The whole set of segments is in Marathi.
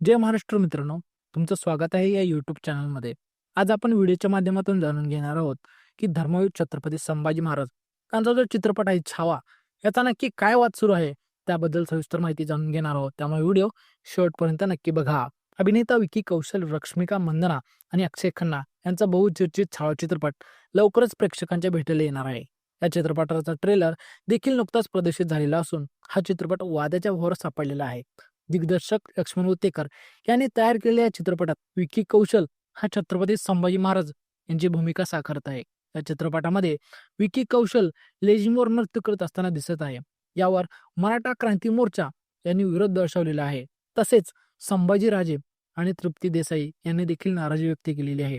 जय महाराष्ट्र मित्रांनो. तुमचं स्वागत आहे या यूट्यूब चॅनलमध्ये आज आपण व्हिडिओच्या माध्यमातून जाणून घेणार आहोत की धर्मवीर छत्रपती संभाजी महाराज त्यांचा जो चित्रपट आहे छावा याचा नक्की काय वाद सुरू आहे त्याबद्दल सविस्तर माहिती जाणून घेणार आहोत. त्यामुळे व्हिडिओ शेवटपर्यंत नक्की बघा. अभिनेता विकी कौशल रश्मिका मंदना आणि अक्षय खन्ना यांचा बहुचर्चित छावा चित्रपट लवकरच प्रेक्षकांच्या भेटीला येणार आहे. या चित्रपटाचा ट्रेलर देखील नुकताच प्रदर्शित झालेला असून हा चित्रपट वादाच्या भोवर सापडलेला आहे. दिग्दर्शक लक्ष्मण उत्तेकर यांनी तयार केलेल्या चित्रपटात विकी कौशल हा छत्रपती संभाजी महाराज यांची भूमिका साकारत आहे. या चित्रपटामध्ये विकी कौशल लेझिमवर नृत्य करत असताना दिसत आहे. यावर मराठा क्रांती मोर्चा यांनी विरोध दर्शवलेला आहे. तसेच संभाजीराजे आणि तृप्ती देसाई यांनी देखील नाराजी व्यक्त केलेली आहे.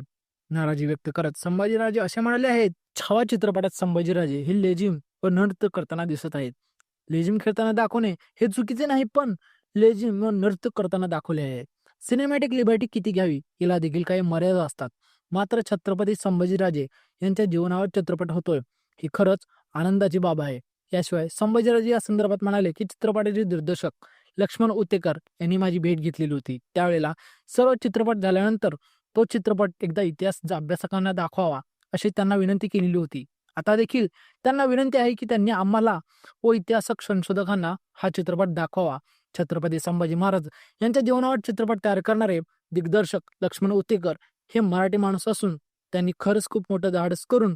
नाराजी व्यक्त करत संभाजीराजे असे म्हणाले आहेत छावा चित्रपटात संभाजीराजे हे लेझिम व नृत्य करताना दिसत आहेत. लेझिम खेळताना दाखवणे हे चुकीचे नाही पण लेझिम व नृत्य करताना दाखवले आहे. सिनेमॅटिक लिबर्टी किती घ्यावी? याला देखील काही मर्यादा असतात. मात्र छत्रपती संभाजीराजे यांच्या जीवनावर चित्रपट होतोय. ही खरंच आनंदाची बाब आहे. याशिवाय संभाजीराजे या संदर्भात म्हणाले की चित्रपटाचे दिग्दर्शक लक्ष्मण उतेकर यांनी माझी भेट घेतलेली होती. त्यावेळेला सर्व चित्रपट झाल्यानंतर तो चित्रपट एकदा इतिहास अभ्यासकांना दाखवावा अशी त्यांना विनंती केलेली होती. आता देखील त्यांना विनंती आहे की त्यांनी आम्हाला व इतिहासक संशोधकांना हा चित्रपट दाखवावा. छत्रपती संभाजी महाराज यांच्या जीवनावर चित्रपट तयार करणारे दिग्दर्शक लक्ष्मण उतेकर हे मराठी माणूस असून त्यांनी खरंच खूप मोठं धाडस करून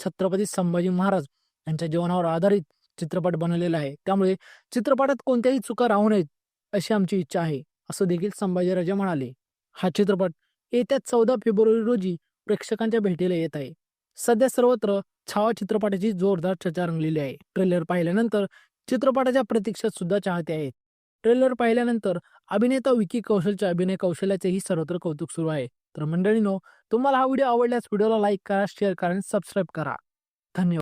छत्रपती संभाजी महाराज यांच्या जीवनावर आधारित चित्रपट बनवलेला आहे. त्यामुळे चित्रपटात कोणत्याही चुका राहू नयेत अशी आमची इच्छा आहे असं देखील संभाजीराजे म्हणाले. हा चित्रपट येत्या चौदा फेब्रुवारी रोजी प्रेक्षकांच्या भेटीला येत आहे. सध्या सर्वत्र छावा चित्रपटाची जोरदार चर्चा रंगलेली आहे. ट्रेलर पाहिल्यानंतर चित्रपटाच्या प्रतीक्षात सुद्धा चाहते आहेत. ट्रेलर पाहिल्यानंतर अभिनेता विकी कौशलच्या अभिनय कौशल्याचेही सर्वत्र कौतुक सुरू आहे. तर मंडळीनो तुम्हाला हा व्हिडिओ आवडल्यास व्हिडिओला लाईक करा शेअर करा आणि सबस्क्राईब करा. धन्यवाद.